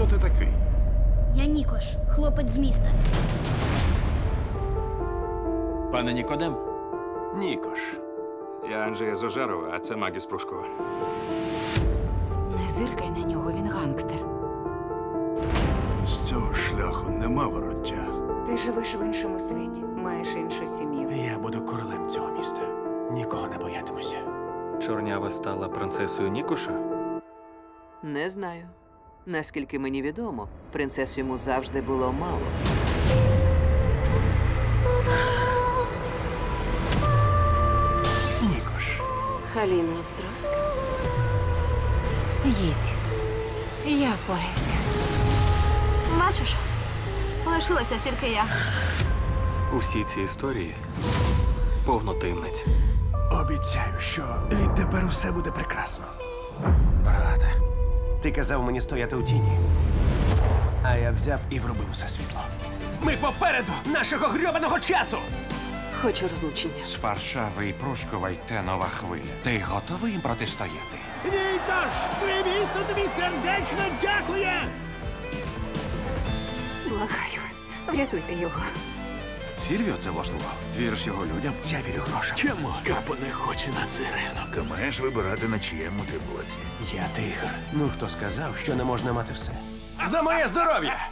Хто ти такий? Я Нікош, хлопець з міста. Пане Нікодем, Нікош. Я Анджея Зожарова, а це Магіс Прушко. Не зиркай на нього, він гангстер. З цього шляху нема вороття. Ти живеш в іншому світі, маєш іншу сім'ю. Я буду королем цього міста. Нікого не боятимуся. чорнява стала принцесою Нікоша? Не знаю. Наскільки мені відомо, принцес йому завжди було мало. Нікош. Халіна Островська. Їдь. Я впораюся. Бачиш, лишилася тільки я. Усі ці історії повно таємниць. Обіцяю, що відтепер усе буде прекрасно. Ти казав мені стояти у тіні. А я взяв і вробив усе світло. Ми попереду нашого грьобаного часу! Хочу розлучення. З Варшави і Прушкова йде нова хвиля. Ти готовий їм протистояти? Нікош! Твоє місто тобі сердечно дякує! Благаю вас, врятуйте його. Сільвіо це влаштував. Віриш його людям? Я вірю грошам. Чому? Капо не хоче на цирину. Ти маєш вибирати, на чиєму ти боці. Я тигр. Ну хто сказав, що не можна мати все? За моє здоров'я!